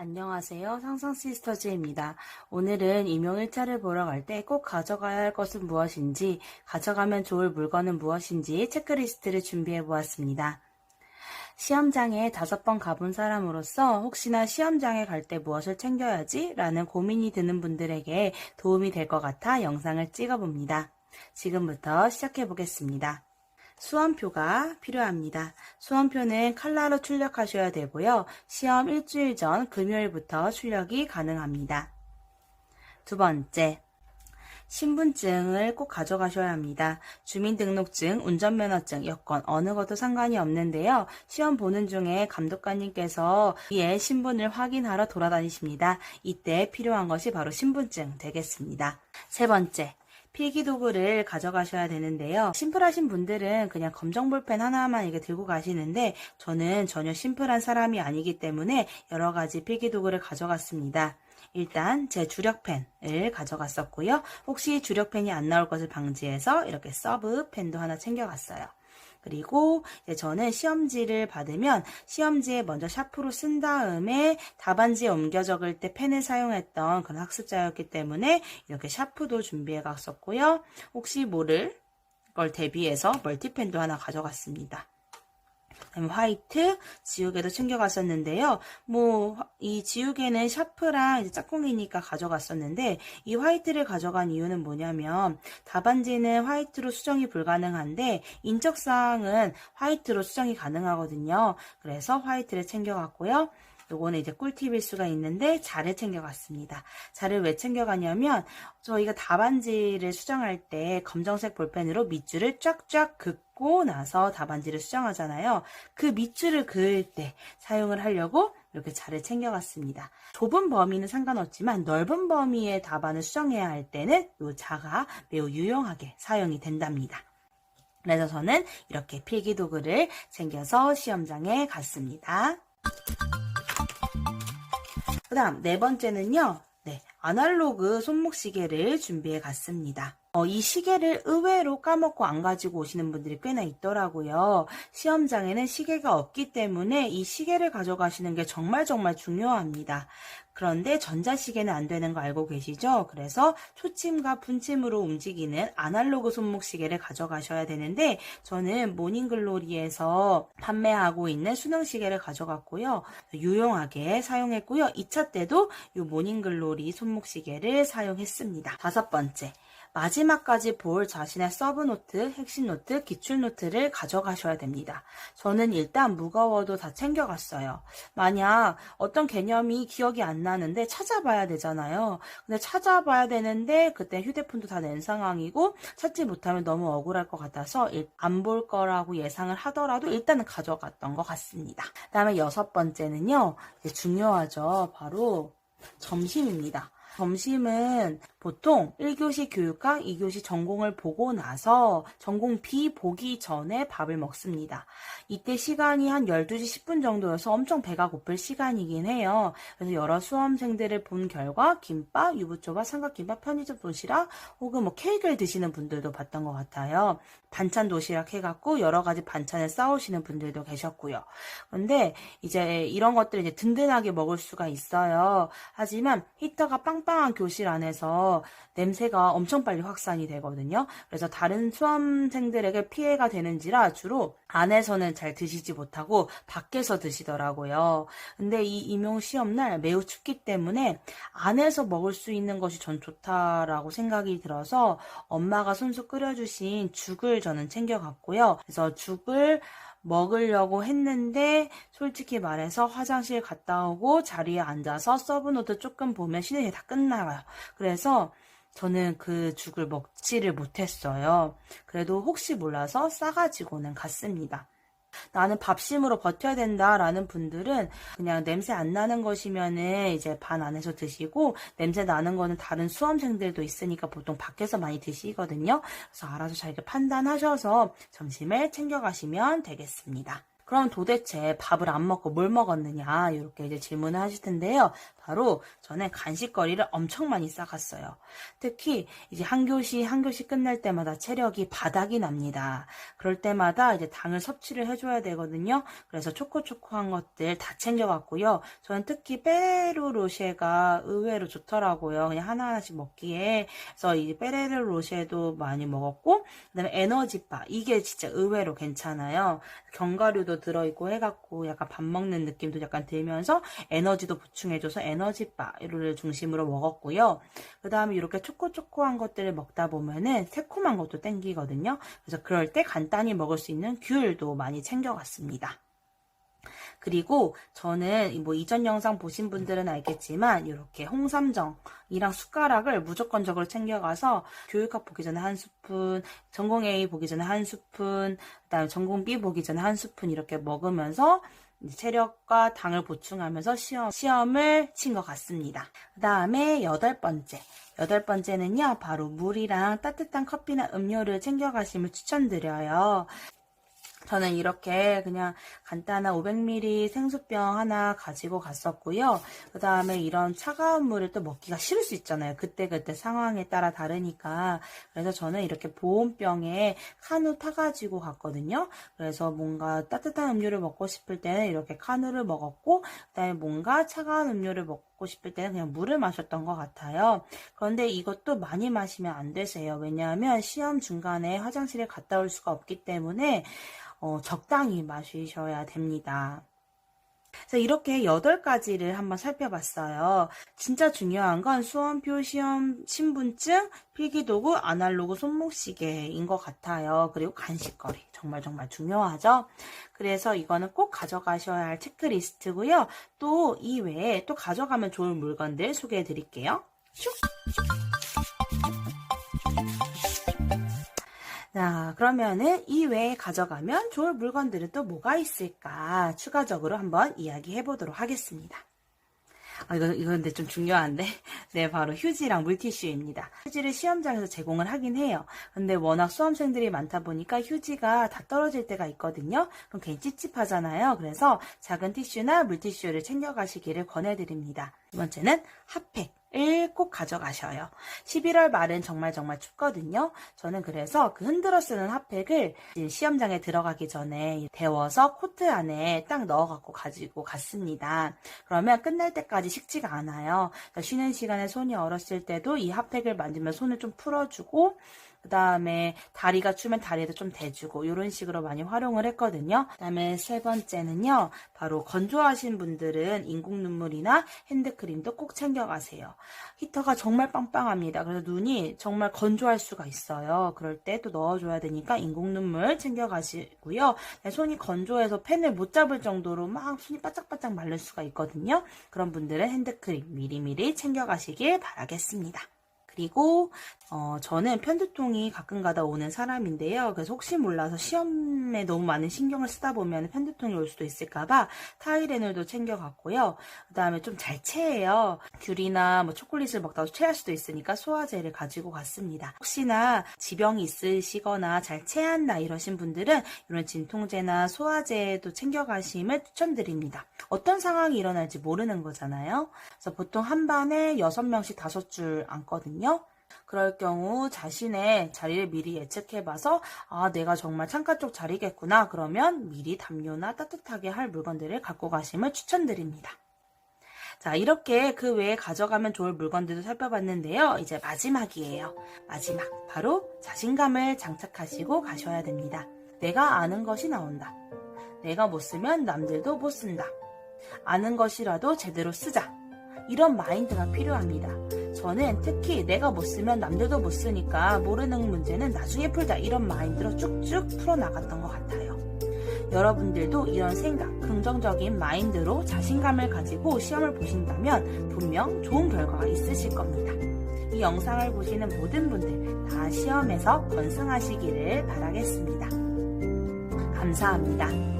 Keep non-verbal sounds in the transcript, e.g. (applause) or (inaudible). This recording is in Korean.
안녕하세요. 상상시스터즈입니다. 오늘은 임용 1차를 보러 갈 때 꼭 가져가야 할 것은 무엇인지, 가져가면 좋을 물건은 무엇인지 체크리스트를 준비해 보았습니다. 시험장에 다섯 번 가본 사람으로서 혹시나 시험장에 갈 때 무엇을 챙겨야지? 라는 고민이 드는 분들에게 도움이 될 것 같아 영상을 찍어 봅니다. 지금부터 시작해 보겠습니다. 수험표가 필요합니다. 수험표는 칼라로 출력하셔야 되고요. 시험 일주일 전 금요일부터 출력이 가능합니다. 두 번째, 신분증을 꼭 가져가셔야 합니다. 주민등록증, 운전면허증, 여권 어느 것도 상관이 없는데요. 시험 보는 중에 감독관님께서 이의 신분을 확인하러 돌아다니십니다. 이때 필요한 것이 바로 신분증 되겠습니다. 세 번째, 필기 도구를 가져가셔야 되는데요. 심플하신 분들은 그냥 검정 볼펜 하나만 이렇게 들고 가시는데 저는 전혀 심플한 사람이 아니기 때문에 여러 가지 필기 도구를 가져갔습니다. 일단 제 주력펜을 가져갔었고요. 혹시 주력펜이 안 나올 것을 방지해서 이렇게 서브 펜도 하나 챙겨갔어요. 그리고 저는 시험지를 받으면 시험지에 먼저 샤프로 쓴 다음에 답안지에 옮겨 적을 때 펜을 사용했던 그런 학습자였기 때문에 이렇게 샤프도 준비해 갔었고요. 혹시 모를 걸 대비해서 멀티펜도 하나 가져갔습니다. 화이트, 지우개도 챙겨갔었는데요. 뭐 이 지우개는 샤프랑 이제 짝꿍이니까 가져갔었는데 이 화이트를 가져간 이유는 뭐냐면 답안지는 화이트로 수정이 불가능한데 인적사항은 화이트로 수정이 가능하거든요. 그래서 화이트를 챙겨갔고요. 요거는 이제 꿀팁일 수가 있는데 자를 챙겨갔습니다. 자를 왜 챙겨가냐면 저희가 답안지를 수정할 때 검정색 볼펜으로 밑줄을 쫙쫙 긋고 나서 답안지를 수정하잖아요. 그 밑줄을 그을 때 사용을 하려고 이렇게 자를 챙겨갔습니다. 좁은 범위는 상관없지만 넓은 범위의 답안을 수정해야 할 때는 이 자가 매우 유용하게 사용이 된답니다. 그래서 저는 이렇게 필기도구를 챙겨서 시험장에 갔습니다. 그 다음 네 번째는요. 네, 아날로그 손목시계를 준비해 갔습니다. 어, 이 시계를 의외로 까먹고 안 가지고 오시는 분들이 꽤나 있더라고요. 시험장에는 시계가 없기 때문에 이 시계를 가져가시는 게 정말 정말 중요합니다. 그런데 전자시계는 안 되는 거 알고 계시죠? 그래서 초침과 분침으로 움직이는 아날로그 손목시계를 가져가셔야 되는데 저는 모닝글로리에서 판매하고 있는 수능시계를 가져갔고요. 유용하게 사용했고요. 2차 때도 이 모닝글로리 손목시계를 사용했습니다. 다섯 번째. 마지막까지 볼 자신의 서브노트, 핵심노트, 기출노트를 가져가셔야 됩니다. 저는 일단 무거워도 다 챙겨갔어요. 만약 어떤 개념이 기억이 안 나는데 찾아봐야 되잖아요. 근데 찾아봐야 되는데 그때 휴대폰도 다 낸 상황이고 찾지 못하면 너무 억울할 것 같아서 안 볼 거라고 예상을 하더라도 일단은 가져갔던 것 같습니다. 그 다음에 여섯 번째는요. 중요하죠. 바로 점심입니다. 점심은 보통 1교시 교육과 2교시 전공을 보고 나서 전공 B 보기 전에 밥을 먹습니다. 이때 시간이 한 12시 10분 정도여서 엄청 배가 고플 시간이긴 해요. 그래서 여러 수험생들을 본 결과 김밥, 유부초밥, 삼각김밥, 편의점 도시락 혹은 뭐 케이크를 드시는 분들도 봤던 것 같아요. 반찬 도시락 해갖고 여러 가지 반찬을 싸우시는 분들도 계셨고요. 그런데 이제 이런 것들을 이제 든든하게 먹을 수가 있어요. 하지만 히터가 빵 빵한 교실 안에서 냄새가 엄청 빨리 확산이 되거든요. 그래서 다른 수험생들에게 피해가 되는지라 주로 안에서는 잘 드시지 못하고 밖에서 드시더라고요. 근데 이 임용 시험날 매우 춥기 때문에 안에서 먹을 수 있는 것이 전 좋다라고 생각이 들어서 엄마가 손수 끓여주신 죽을 저는 챙겨갔고요. 그래서 죽을 먹으려고 했는데 솔직히 말해서 화장실 갔다 오고 자리에 앉아서 서브노트 조금 보면 쉬는 게다 끝나가요. 그래서 저는 그 죽을 먹지를 못했어요. 그래도 혹시 몰라서 싸가지고는 갔습니다. 나는 밥심으로 버텨야 된다라는 분들은 그냥 냄새 안 나는 것이면은 이제 반 안에서 드시고 냄새 나는 거는 다른 수험생들도 있으니까 보통 밖에서 많이 드시거든요. 그래서 알아서 잘 판단하셔서 점심을 챙겨가시면 되겠습니다. 그럼 도대체 밥을 안 먹고 뭘 먹었느냐? 이렇게 이제 질문을 하실 텐데요. 바로 저는 간식거리를 엄청 많이 싸갔어요. 특히 이제 한 교시 한 교시 끝날 때마다 체력이 바닥이 납니다. 그럴 때마다 이제 당을 섭취를 해줘야 되거든요. 그래서 초코초코한 것들 다 챙겨갔고요. 저는 특히 페레로로쉐가 의외로 좋더라고요. 그냥 하나하나씩 먹기에. 그래서 이 페레로로쉐도 많이 먹었고, 그다음에 에너지바 이게 진짜 의외로 괜찮아요. 견과류도 들어있고 해갖고 약간 밥 먹는 느낌도 약간 들면서 에너지도 보충해줘서 에너지바를 중심으로 먹었고요. 그 다음에 이렇게 초코초코한 것들을 먹다 보면은 새콤한 것도 땡기거든요. 그래서 그럴 때 간단히 먹을 수 있는 귤도 많이 챙겨갔습니다. 그리고 저는 뭐 이전 영상 보신 분들은 알겠지만 이렇게 홍삼정이랑 숟가락을 무조건적으로 챙겨가서 교육학 보기 전에 한 스푼, 전공 A 보기 전에 한 스푼, 그다음에 전공 B 보기 전에 한 스푼 이렇게 먹으면서 체력과 당을 보충하면서 시험, 시험을 친 것 같습니다. 그 다음에 여덟 번째. 여덟 번째는요, 바로 물이랑 따뜻한 커피나 음료를 챙겨가심을 추천드려요. 저는 이렇게 그냥 간단한 500ml 생수병 하나 가지고 갔었고요. 그 다음에 이런 차가운 물을 또 먹기가 싫을 수 있잖아요. 그때그때 상황에 따라 다르니까. 그래서 저는 이렇게 보온병에 카누 타가지고 갔거든요. 그래서 뭔가 따뜻한 음료를 먹고 싶을 때는 이렇게 카누를 먹었고, 그 다음에 뭔가 차가운 음료를 먹고 싶을 때는 그냥 물을 마셨던 것 같아요. 그런데 이것도 많이 마시면 안 되세요. 왜냐하면 시험 중간에 화장실에 갔다 올 수가 없기 때문에 어, 적당히 마시셔야 됩니다. 그래서 이렇게 8가지를 한번 살펴봤어요. 진짜 중요한 건 수험표, 시험, 신분증, 필기도구, 아날로그 손목시계인 것 같아요. 그리고 간식거리. 정말 정말 중요하죠. 그래서 이거는 꼭 가져가셔야 할 체크리스트고요. 또 이외에 또 가져가면 좋을 물건들 소개해 드릴게요. 슉! 자, 그러면은 이 외에 가져가면 좋을 물건들은 또 뭐가 있을까? 추가적으로 한번 이야기해 보도록 하겠습니다. 아, 이거, 이거 근데 좀 중요한데. (laughs) 네, 바로 휴지랑 물티슈입니다. 휴지를 시험장에서 제공을 하긴 해요. 근데 워낙 수험생들이 많다 보니까 휴지가 다 떨어질 때가 있거든요. 그럼 괜히 찝찝하잖아요. 그래서 작은 티슈나 물티슈를 챙겨가시기를 권해드립니다. 두 번째는 핫팩. 을꼭 가져가셔요. 11월 말은 정말 정말 춥거든요. 저는 그래서 그 흔들어 쓰는 핫팩을 시험장에 들어가기 전에 데워서 코트 안에 딱 넣어갖고 가지고 갔습니다. 그러면 끝날 때까지 식지가 않아요. 쉬는 시간에 손이 얼었을 때도 이 핫팩을 만지면 손을 좀 풀어주고 그 다음에 다리가 추면 다리에도 좀 대주고 이런 식으로 많이 활용을 했거든요. 그 다음에 세 번째는요. 바로 건조하신 분들은 인공 눈물이나 핸드크림도 꼭 챙겨가세요. 히터가 정말 빵빵합니다. 그래서 눈이 정말 건조할 수가 있어요. 그럴 때 또 넣어줘야 되니까 인공 눈물 챙겨가시고요. 네, 손이 건조해서 펜을 못 잡을 정도로 막 손이 바짝바짝 마를 수가 있거든요. 그런 분들은 핸드크림 미리미리 챙겨가시길 바라겠습니다. 그리고 어, 저는 편두통이 가끔가다 오는 사람인데요. 그래서 혹시 몰라서 시험에 너무 많은 신경을 쓰다 보면 편두통이 올 수도 있을까봐 타이레놀도 챙겨갔고요. 그 다음에 좀 잘 체해요. 귤이나 뭐 초콜릿을 먹다가 체할 수도 있으니까 소화제를 가지고 갔습니다. 혹시나 지병이 있으시거나 잘 체한다 이러신 분들은 이런 진통제나 소화제도 챙겨가심을 추천드립니다. 어떤 상황이 일어날지 모르는 거잖아요. 그래서 보통 한 반에 6명씩 5줄 앉 거든요. 그럴 경우 자신의 자리를 미리 예측해봐서 아 내가 정말 창가 쪽 자리겠구나 그러면 미리 담요나 따뜻하게 할 물건들을 갖고 가심을 추천드립니다. 자 이렇게 그 외에 가져가면 좋을 물건들도 살펴봤는데요. 이제 마지막이에요. 마지막 바로 자신감을 장착하시고 가셔야 됩니다. 내가 아는 것이 나온다. 내가 못 쓰면 남들도 못 쓴다. 아는 것이라도 제대로 쓰자. 이런 마인드가 필요합니다. 저는 특히 내가 못 쓰면 남들도 못 쓰니까 모르는 문제는 나중에 풀자 이런 마인드로 쭉쭉 풀어나갔던 것 같아요. 여러분들도 이런 생각, 긍정적인 마인드로 자신감을 가지고 시험을 보신다면 분명 좋은 결과가 있으실 겁니다. 이 영상을 보시는 모든 분들 다 시험에서 건승하시기를 바라겠습니다. 감사합니다.